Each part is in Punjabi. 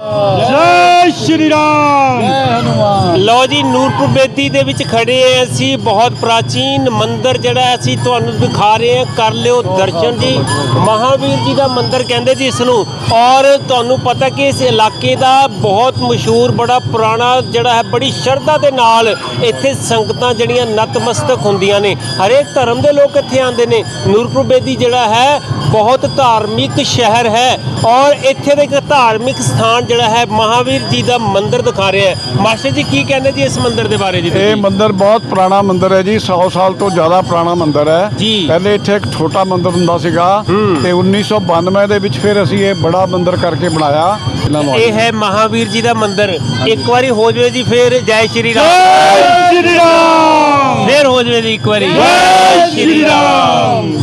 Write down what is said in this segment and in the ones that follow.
ਜੈ ਸ਼੍ਰੀ ਰਾਮ। ਲਓ ਜੀ ਨੂਰਪੁਰ ਬੇਦੀ ਦੇ ਵਿੱਚ ਖੜੇ ਆ ਅਸੀਂ ਬਹੁਤ ਪ੍ਰਾਚੀਨ ਮੰਦਿਰ ਜਿਹੜਾ ਅਸੀਂ ਤੁਹਾਨੂੰ ਦਿਖਾ ਰਹੇ ਹਾਂ ਕਰ ਲਿਓ ਦਰਸ਼ਨ ਜੀ। ਮਹਾਵੀਰ ਜੀ ਦਾ ਮੰਦਿਰ ਕਹਿੰਦੇ ਜੀ ਇਸ ਨੂੰ। ਔਰ ਤੁਹਾਨੂੰ ਪਤਾ ਕਿ ਇਸ ਇਲਾਕੇ ਦਾ ਬਹੁਤ ਮਸ਼ਹੂਰ ਬੜਾ ਪੁਰਾਣਾ ਜਿਹੜਾ ਹੈ ਬੜੀ ਸ਼ਰਧਾ ਦੇ ਨਾਲ ਇੱਥੇ ਸੰਗਤਾਂ ਜਿਹੜੀਆਂ ਨਤਮਸਤਕ ਹੁੰਦੀਆਂ ਨੇ। ਹਰੇਕ ਧਰਮ ਦੇ ਲੋਕ ਇੱਥੇ ਆਉਂਦੇ ਨੇ। ਨੂਰਪੁਰ ਬੇਦੀ ਜਿਹੜਾ ਹੈ ਬਹੁਤ ਧਾਰਮਿਕ ਸ਼ਹਿਰ ਹੈ। ਔਰ ਇੱਥੇ ਦਾ ਇੱਕ ਧਾਰਮਿਕ ਸਥਾਨ ਜਿਹੜਾ ਹੈ ਮਹਾਵੀਰ ਜੀ ਦਾ ਮੰਦਿਰ ਦਿਖਾ ਰਿਹਾ ਹੈ। ਮਾਸਟਰ ਜੀ ਕੀ ਕਹਿੰਦੇ ਜੀ ਇਸ ਮੰਦਿਰ ਦੇ ਬਾਰੇ ਜੀ ਇਹ? ਮੰਦਿਰ ਬਹੁਤ ਪੁਰਾਣਾ ਮੰਦਿਰ ਹੈ ਜੀ 100 ਸਾਲ ਤੋਂ ਜ਼ਿਆਦਾ ਪੁਰਾਣਾ ਮੰਦਿਰ ਹੈ। ਜੀ। ਪਹਿਲੇ ਇੱਥੇ ਇੱਕ ਛੋਟਾ ਮੰਦਿਰ ਹੁੰਦਾ ਸੀਗਾ ਤੇ 1992 ਦੇ ਵਿੱਚ ਫਿਰ ਅਸੀਂ ਇਹ ਬੜਾ ਮੰਦਿਰ ਕਰਕੇ ਬਣਾਇਆ। ਇਹ ਹੈ। ਮਹਾਵੀਰ ਜੀ ਦਾ ਮੰਦਿਰ। ਇੱਕ ਵਾਰੀ ਹੋ ਜਾਵੇ ਜੀ ਫਿਰ ਜੈ ਸ਼੍ਰੀ ਰਾਮ। ਸ਼੍ਰੀ ਰਾਮ! ਫਿਰ ਹੋ ਜਾਵੇ ਜੀ ਇੱਕ ਵਾਰੀ। ਜੈ ਸ਼੍ਰੀ ਰਾਮ।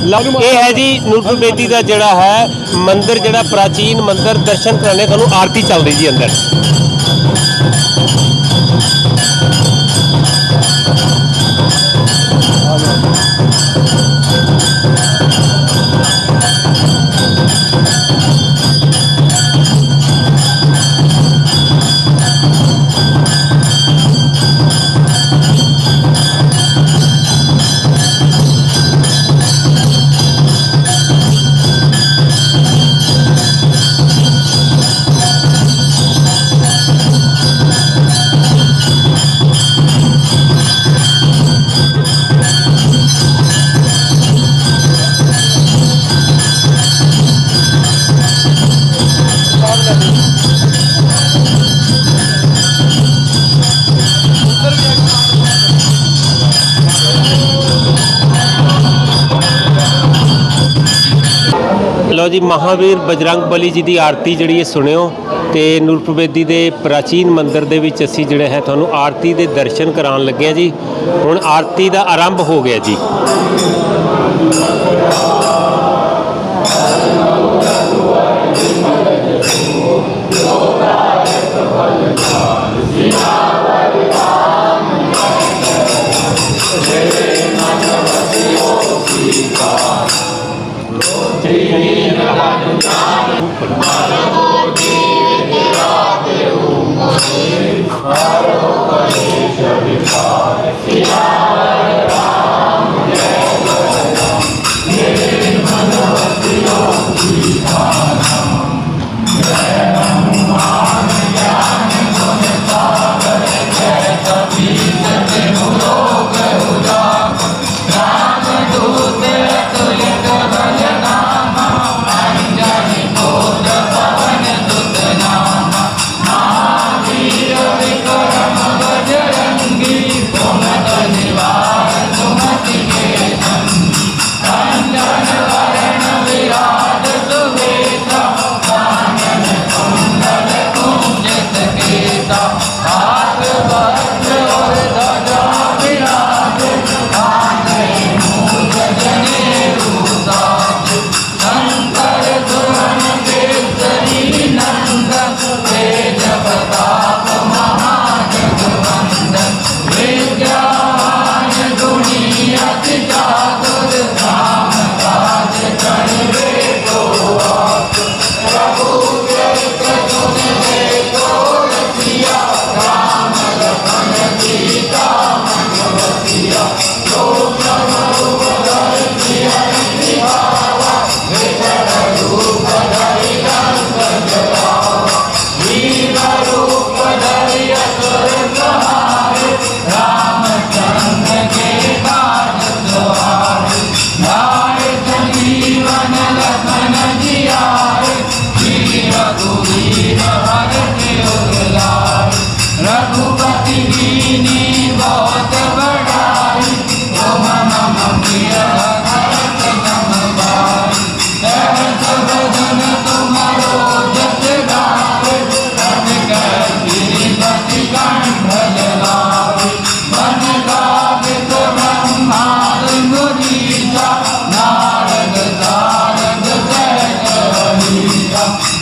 ਲਓ, ਇਹ ਹੈ ਜੀ ਨੂਰਪੁਰ ਬੇਦੀ ਦਾ ਜਿਹੜਾ ਹੈ ਮੰਦਿਰ ਜਿਹੜਾ ਪ੍ਰਾਚੀਨ ਮੰਦਿਰ ਦਰਸ਼ਨ ਕਰਾਣੇ ਤੁਹਾਨੂੰ ਆਰਤੀ ਚੱਲ ਰਹੀ ਜੀ ਅੰਦਰ। ਦੀ ਮਹਾਵੀਰ ਬਜਰੰਗ ਬਲੀ ਜੀ ਦੀ ਆਰਤੀ ਜਿਹੜੀ ਇਹ ਸੁਣਿਓ ਤੇ ਨੂਰਪਵੇਦੀ ਦੇ ਪ੍ਰਾਚੀਨ ਮੰਦਿਰ ਦੇ ਵਿੱਚ ਅਸੀਂ ਜਿਹੜੇ ਹੈ ਤੁਹਾਨੂੰ ਆਰਤੀ ਦੇ ਦਰਸ਼ਨ ਕਰਾਉਣ ਲੱਗੇ ਆ ਜੀ ਹੁਣ ਆਰਤੀ ਦਾ ਆਰੰਭ ਹੋ ਗਿਆ ਜੀ Amen. Yeah.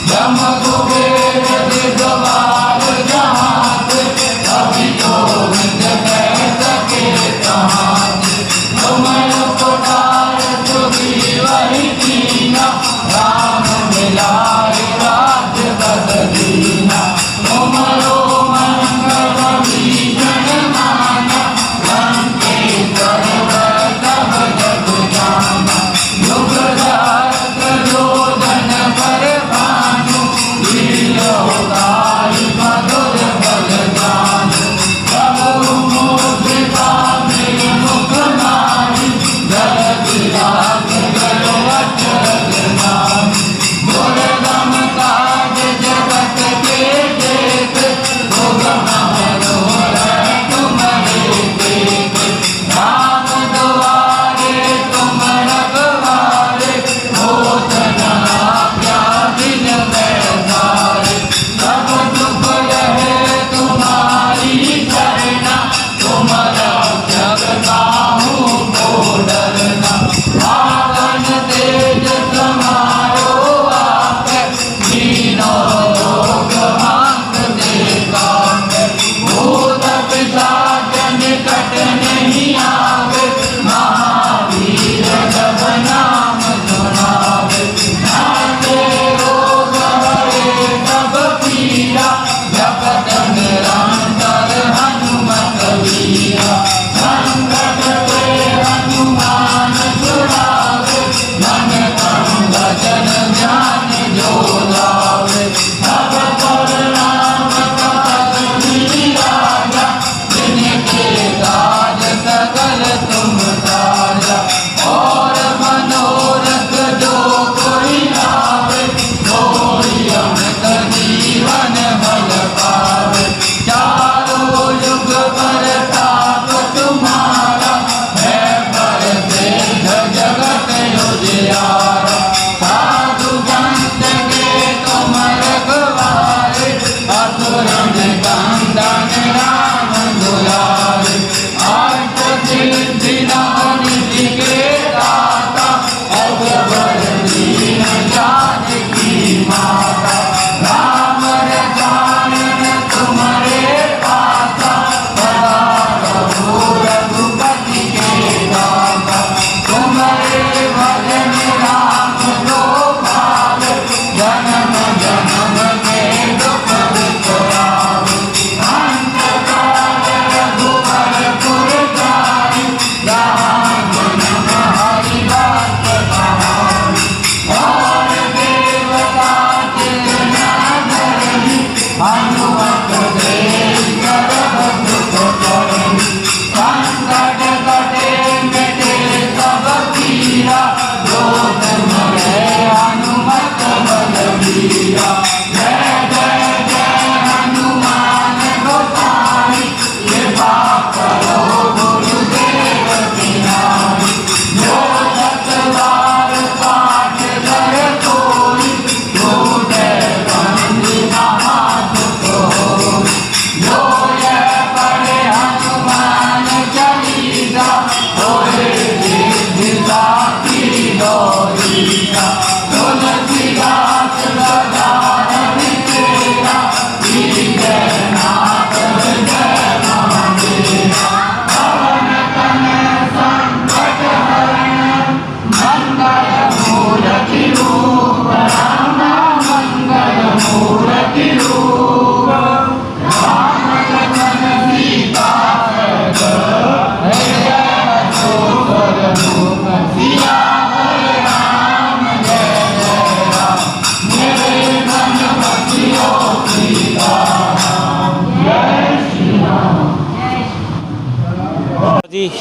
Dama Gobe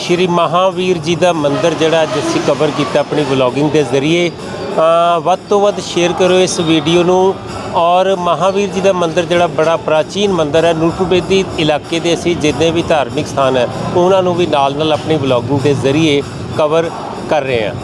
ਸ਼੍ਰੀ ਮਹਾਵੀਰ ਜੀ ਦਾ ਮੰਦਿਰ ਜਿਹੜਾ ਅੱਜ ਅਸੀਂ ਕਵਰ ਕੀਤਾ ਆਪਣੀ ਵਲੌਗਿੰਗ ਦੇ ਜ਼ਰੀਏ ਵੱਧ ਤੋਂ ਵੱਧ ਸ਼ੇਅਰ ਕਰੋ ਇਸ ਵੀਡੀਓ ਨੂੰ। ਔਰ ਮਹਾਵੀਰ ਜੀ ਦਾ ਮੰਦਿਰ ਜਿਹੜਾ ਬੜਾ ਪ੍ਰਾਚੀਨ ਮੰਦਿਰ ਹੈ, ਨੂਰਪੁਰ ਇਲਾਕੇ ਦੇ ਅਸੀਂ ਜਿੰਨੇ ਵੀ ਧਾਰਮਿਕ ਸਥਾਨ ਹੈ, ਉਹਨਾਂ ਨੂੰ ਵੀ ਨਾਲ ਨਾਲ ਆਪਣੀ ਵਲੌਗਿੰਗ ਦੇ ਜ਼ਰੀਏ ਕਵਰ ਕਰ ਰਹੇ ਹਾਂ।